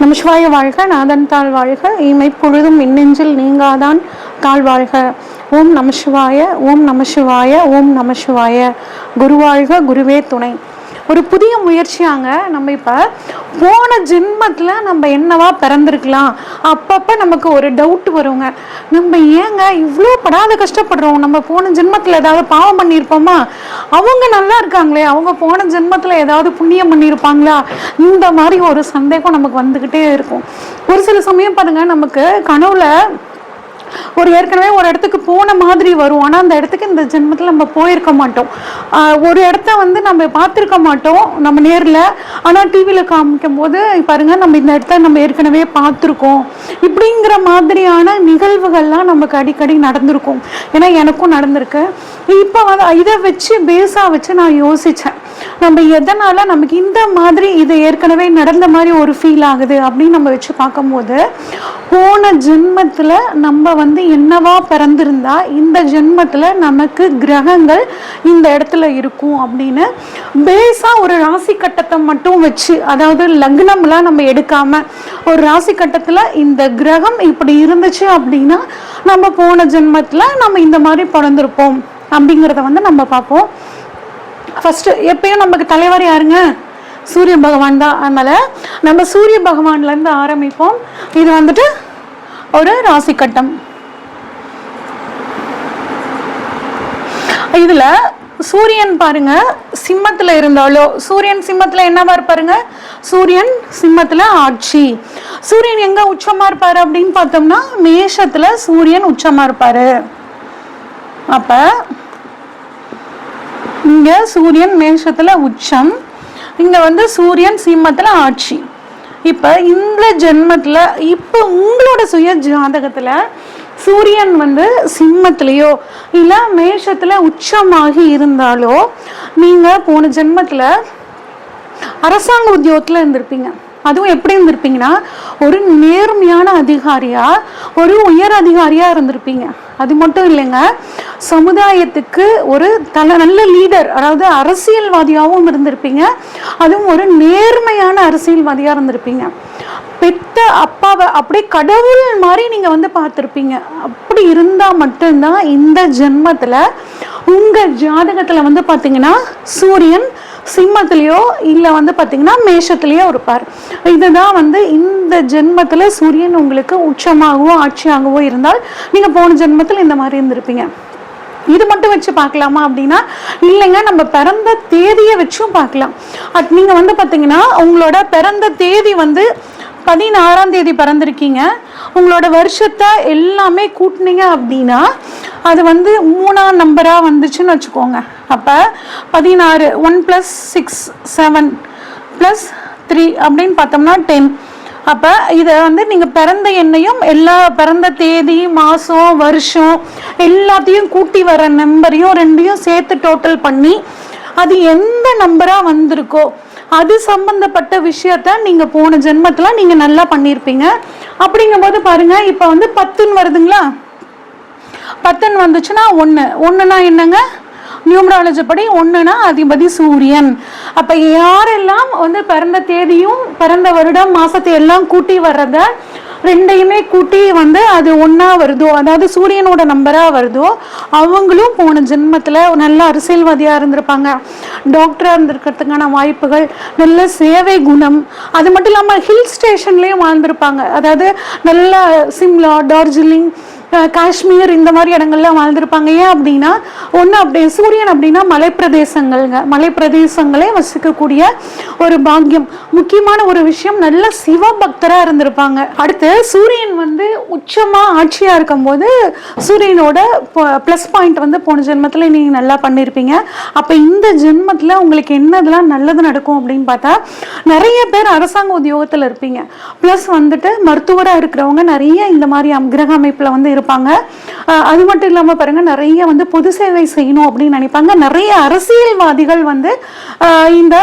நமசிவாய வாழ்க நாதன் தாழ் வாழ்க இமை பொழுதும் மின்னெஞ்சில் நீங்காதான் தாழ் வாழ்க. ஓம் நமசிவாய ஓம் நமசிவாய ஓம் நமசிவாய குருவாழ்க குருவே துணை. ஒரு புதிய முயற்சியாங்க. நம்ம இப்போ போன ஜென்மத்தில் நம்ம என்னவா பிறந்திருக்கலாம்? அப்பப்போ நமக்கு ஒரு டவுட் வருங்க. நம்ம ஏங்க இவ்வளோ படாத கஷ்டப்படுறோம்? நம்ம போன ஜென்மத்தில் ஏதாவது பாவம் பண்ணியிருப்போமா? அவங்க நல்லா இருக்காங்களே. அவங்க போன ஜென்மத்தில் ஏதாவது புண்ணியம் பண்ணியிருப்பாங்களா? இந்த மாதிரி ஒரு சந்தேகம் நமக்கு வந்துக்கிட்டே இருக்கும். ஒரு சில சமயம் பாருங்க நமக்கு கனவுல ஒரு ஏற்கனவே ஒரு இடத்துக்கு போன மாதிரி வரும். ஆனால் அந்த இடத்துக்கு இந்த ஜென்மத்தில் நம்ம போயிருக்க மாட்டோம். ஒரு இடத்த வந்து நம்ம பார்த்துருக்க மாட்டோம் நம்ம நேரில். ஆனால் டிவியில் காமிக்கும் போது பாருங்க நம்ம இந்த இடத்த நம்ம ஏற்கனவே பார்த்துருக்கோம். இப்படிங்கிற மாதிரியான நிகழ்வுகள்லாம் நமக்கு அடிக்கடி நடந்திருக்கும். ஏன்னா எனக்கும் நடந்திருக்கு. இப்போ வந்து இதை வச்சு பேஸாக வச்சு நான் யோசித்தேன் நம்ம எதனால் நமக்கு இந்த மாதிரி இது ஏற்கனவே நடந்த மாதிரி ஒரு ஃபீல் ஆகுது அப்படின்னு நம்ம வச்சு பார்க்கும்போது போன ஜென்மத்தில் நம்ம வந்து என்னவா பிறந்திருந்தா இந்த ஜென்மத்தில் நமக்கு கிரகங்கள் இந்த இடத்துல இருக்கும் அப்படின்னு பேஸாக ஒரு ராசி கட்டத்தை மட்டும் வச்சு அதாவது லக்னம்லாம் நம்ம எடுக்காமல் ஒரு ராசி கட்டத்தில் இந்த கிரகம் இப்படி இருந்துச்சு அப்படின்னா நம்ம போன ஜென்மத்தில் நம்ம இந்த மாதிரி பிறந்திருப்போம் அப்படிங்கிறத வந்து நம்ம பார்ப்போம். ஃபஸ்ட்டு எப்பயும் நமக்கு தலைவர் யாருங்க? சூரிய பகவான் தான். அதனால் நம்ம சூரிய பகவான்லேருந்து ஆரம்பிப்போம். இது வந்துட்டு ஒரு ராசி கட்டம். இதில் சூரியன் பாருங்க சிம்மத்தில் இருந்தாலோ சூரியன் சிம்மத்தில் என்னவா இருப்பாருங்க? சூரியன் சிம்மத்தில் ஆட்சி. சூரியன் எங்க உச்சமா இருப்பாரு அப்படின்னு பார்த்தோம்னா மேஷத்துல சூரியன் உச்சமா இருப்பாரு. அப்ப இங்கே சூரியன் மேஷத்தில் உச்சம் இங்கே வந்து சூரியன் சிம்மத்தில் ஆட்சி. இப்போ இந்த ஜென்மத்தில் இப்போ உங்களோட சுய ஜாதகத்தில் சூரியன் வந்து சிம்மத்திலேயோ இல்லை மேஷத்தில் உச்சமாகி இருந்தாலோ நீங்கள் போன ஜென்மத்தில் அரசாங்க உத்தியோகத்தில் இருந்திருப்பீங்க. அதுவும் எப்படி இருந்திருப்பீங்கன்னா ஒரு நேர்மையான அதிகாரியா ஒரு உயர் அதிகாரியா இருந்திருப்பீங்க. அது மட்டும் இல்லைங்க சமுதாயத்துக்கு ஒரு தல நல்ல லீடர் அதாவது அரசியல்வாதியாகவும் இருந்திருப்பீங்க. அதுவும் ஒரு நேர்மையான அரசியல்வாதியா இருந்திருப்பீங்க. பெத்த அப்பாவை அப்படியே கடவுள் மாதிரி நீங்க வந்து பார்த்துருப்பீங்க. அப்படி இருந்தா மட்டும்தான் இந்த ஜென்மத்துல உங்க ஜாதகத்துல வந்து பாத்தீங்கன்னா சூரியன் சிம்மத்திலேயோ இல்லை வந்து பார்த்திங்கன்னா மேஷத்துலேயோ இருப்பார். இதுதான் வந்து இந்த ஜென்மத்தில் சூரியன் உங்களுக்கு உச்சமாகவோ ஆட்சியாகவோ இருந்தால் நீங்கள் போன ஜென்மத்தில் இந்த மாதிரி இருந்திருப்பீங்க. இது மட்டும் வச்சு பார்க்கலாமா அப்படின்னா இல்லைங்க நம்ம பிறந்த தேதியை வச்சும் பார்க்கலாம். அட் நீங்கள் வந்து பார்த்தீங்கன்னா உங்களோட பிறந்த தேதி வந்து பதினாறாம் தேதி பிறந்திருக்கீங்க. உங்களோட வருஷத்தை எல்லாமே கூட்டினீங்க அப்படின்னா அது வந்து மூணாம் நம்பராக வந்துச்சுன்னு வச்சுக்கோங்க. அப்போ பதினாறு one plus six seven plus three அப்படின்னு பார்த்தோம்னா டென் அப்போ இதை வந்து நீங்கள் பிறந்த எண்ணையும் எல்லா பிறந்த தேதி மாதம் வருஷம் எல்லாத்தையும் கூட்டி வர நம்பரையும் ரெண்டையும் சேர்த்து டோட்டல் பண்ணி அது எந்த நம்பராக வந்திருக்கோ அது சம்பந்தப்பட்ட விஷயத்த நீங்கள் போன ஜென்மத்தில் நீங்கள் நல்லா பண்ணியிருப்பீங்க. அப்படிங்கும்போது பாருங்கள் இப்போ வந்து பத்துன்னு வருதுங்களா? பத்துன்னு வந்துச்சுன்னா ஒன்று ஒன்றுனா என்னங்க? நியூமராலஜி படி ஒன்றுனா அதிபதி சூரியன். அப்போ யாரெல்லாம் வந்து பிறந்த தேதியும் பிறந்த வருடம் மாதத்தை எல்லாம் கூட்டி வர்றத ரெண்டையுமே கூட்டி வந்து அது ஒன்றா வருதோ அதாவது சூரியனோட நம்பராக வருதோ அவங்களும் போன ஜென்மத்தில் நல்ல அரசியல்வாதியாக இருந்திருப்பாங்க. டாக்டராக இருந்திருக்கிறதுக்கான வாய்ப்புகள் நல்ல சேவை குணம் அது மட்டும் இல்லாமல் ஹில் ஸ்டேஷன்லேயும் வாழ்ந்திருப்பாங்க. அதாவது நல்ல சிம்லா டார்ஜிலிங் காஷ்மீர் இந்த மாதிரி இடங்கள்லாம் வாழ்ந்திருப்பாங்க. ஏன் அப்படின்னா ஒன்று அப்படி சூரியன் அப்படின்னா மலைப்பிரதேசங்கள்ங்க. மலைப்பிரதேசங்களே வசிக்கக்கூடிய ஒரு பாக்கியம். முக்கியமான ஒரு விஷயம் நல்ல சிவபக்தராக இருந்திருப்பாங்க. அடுத்து சூரியன் வந்து உச்சமாக ஆட்சியாக இருக்கும்போது சூரியனோட ப்ளஸ் பாயிண்ட் வந்து போன ஜென்மத்தில் நீங்கள் நல்லா பண்ணியிருப்பீங்க அப்போ இந்த ஜென்மத்தில் உங்களுக்கு என்னதெல்லாம் நல்லது நடக்கும் அப்படின்னு பார்த்தா நிறைய பேர் அரசாங்க உத்தியோகத்தில் இருப்பீங்க. ப்ளஸ் வந்துட்டு மருத்துவராக இருக்கிறவங்க நிறைய இந்த மாதிரி கிரக அமைப்பில் வந்து இருப்பாங்க. அது மட்டும் இல்லாமல் பாருங்க நிறைய வந்து பொது சேவை செய்யணும் அப்படின்னு நினைப்பாங்க. நிறைய அரசியல்வாதிகள் வந்து இந்த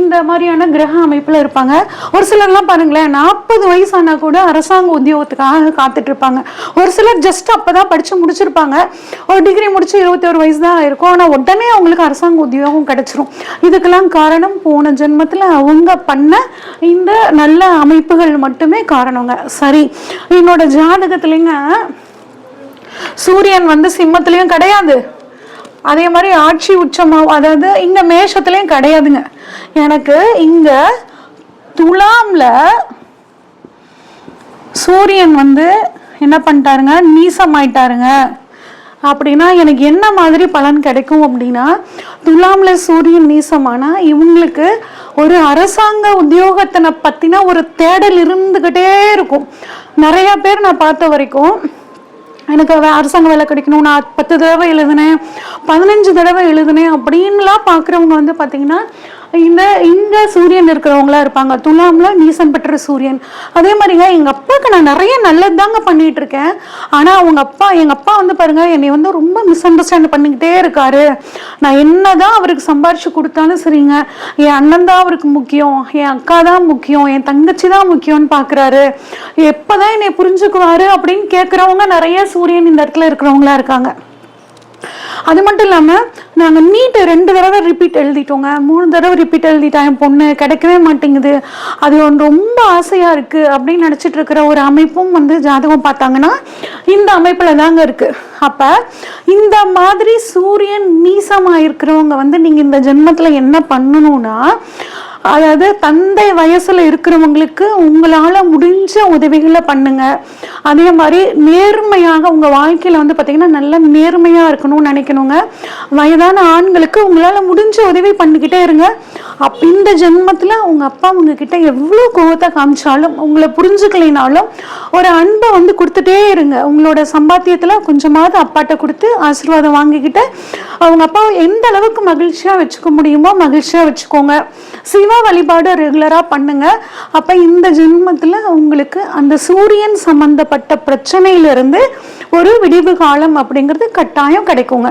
இந்த மாதிரியான கிரக அமைப்பில் இருப்பாங்க. ஒரு சிலர்லாம் பாருங்களேன் நாற்பது வயசானா கூட அரசாங்க உத்தியோகத்துக்காக காத்துட்டு இருப்பாங்க. ஒரு சிலர் ஜஸ்ட் அப்பதான் படிச்சு முடிச்சிருப்பாங்க. ஒரு டிகிரி முடிச்சு இருபத்தி ஒரு வயசு தான் இருக்கும். ஆனால் உடனே அவங்களுக்கு அரசாங்க உத்தியோகம் கிடைச்சிரும். இதுக்கெல்லாம் காரணம் போன ஜென்மத்தில் அவங்க பண்ண இந்த நல்ல அமைப்புகள் மட்டுமே காரணங்க. சரி என்னோட ஜாதகத்துலேங்க சூரியன் வந்து சிம்மத்துலேயும் கிடையாது. அதே மாதிரி ஆட்சி உச்சமாக அதாவது இங்க மேஷத்துலேயும் கிடையாதுங்க. எனக்கு இங்க துலாம்ல சூரியன் வந்து என்ன பண்ணிட்டாருங்க? நீசமாயிட்டாருங்க. அப்படின்னா எனக்கு என்ன மாதிரி பலன் கிடைக்கும் அப்படின்னா துலாம்ல சூரியன் நீசமானா இவங்களுக்கு ஒரு அரசாங்க உத்தியோகத்தினை பற்றின ஒரு தேடல் இருந்துகிட்டே இருக்கும். நிறைய பேர் நான் பார்த்த வரைக்கும் எனக்கு அரசாங்க வேலை கிடைக்கணும் நான் பத்து தடவை எழுதுனேன் பதினஞ்சு தடவை எழுதுனேன் அப்படின்லாம் பார்க்குறவங்க வந்து பார்த்தீங்கன்னா இந்த இங்க சூரியன் இருக்கிறவங்களா இருப்பாங்க. துலாம்ல நீசன் பெற்ற சூரியன். அதே மாதிரிங்க எங்க அப்பாவுக்கு நான் நிறைய நல்லது தாங்க பண்ணிட்டு இருக்கேன் ஆனா அவங்க அப்பா எங்க அப்பா வந்து பாருங்க என்னை வந்து ரொம்ப மிஸ் அண்டர்ஸ்டாண்ட் பண்ணிக்கிட்டே இருக்காரு. நான் என்னதான் அவருக்கு சம்பாரிச்சு கொடுத்தாலும் சரிங்க. என் அண்ணன் தான் அவருக்கு முக்கியம். என் அக்கா தான் முக்கியம். என் தங்கச்சி தான் முக்கியம்னு பாக்குறாரு. எப்பதான் என்னை புரிஞ்சுக்குவாரு அப்படின்னு கேட்குறவங்க நிறைய சூரியன் இந்த இடத்துல இருக்கிறவங்களா இருக்காங்க. அது மட்டும் இல்லாமல் நாங்கள் நீட்டு ரெண்டு தடவை ரிப்பீட் எழுதிட்டோங்க. மூணு தடவை ரிப்பீட் எழுதிட்டா என் பொண்ணு கிடைக்கவே மாட்டேங்குது. அது ஒன்று ரொம்ப ஆசையாக இருக்குது அப்படின்னு நினச்சிட்டு இருக்கிற ஒரு அமைப்பும் வந்து ஜாதகம் பார்த்தாங்கன்னா இந்த அமைப்பில் தாங்க இருக்குது அப்போ இந்த மாதிரி சூரியன் நீசமாக இருக்கிறவங்க வந்து நீங்கள் இந்த ஜென்மத்தில் என்ன பண்ணணும்னா அதாவது தந்தை வயசுல இருக்கிறவங்களுக்கு உங்களால முடிஞ்ச உதவிகளை பண்ணுங்க. அதே மாதிரி நேர்மையாக உங்க வாழ்க்கையில வந்து பாத்தீங்கன்னா நல்ல நேர்மையா இருக்கணும்னு நினைக்கணுங்க. வயதான ஆண்களுக்கு உங்களால முடிஞ்ச உதவி பண்ணிக்கிட்டே இருங்க. அப் இந்த ஜென்மத்துல உங்க அப்பா உங்ககிட்ட எவ்வளவு கோவத்தை காமிச்சாலும் உங்களை புரிஞ்சுக்கலைனாலும் ஒரு அன்பை வந்து கொடுத்துட்டே இருங்க. உங்களோட சம்பாத்தியத்துல கொஞ்சமாவது அப்பாட்ட கொடுத்து ஆசீர்வாதம் வாங்கிக்கிட்டு அவங்க அப்பாவை எந்த அளவுக்கு மகிழ்ச்சியா வச்சுக்க முடியுமோ மகிழ்ச்சியா வச்சுக்கோங்க. சிவா வழிபாடு ரெகுலரா பண்ணுங்க. அப்ப இந்த ஜென்மத்துல உங்களுக்கு அந்த சூரியன் சம்பந்தப்பட்ட பிரச்சனையிலிருந்து ஒரு விடிவு காலம் அப்படிங்கிறது கட்டாயம் கிடைக்குங்க.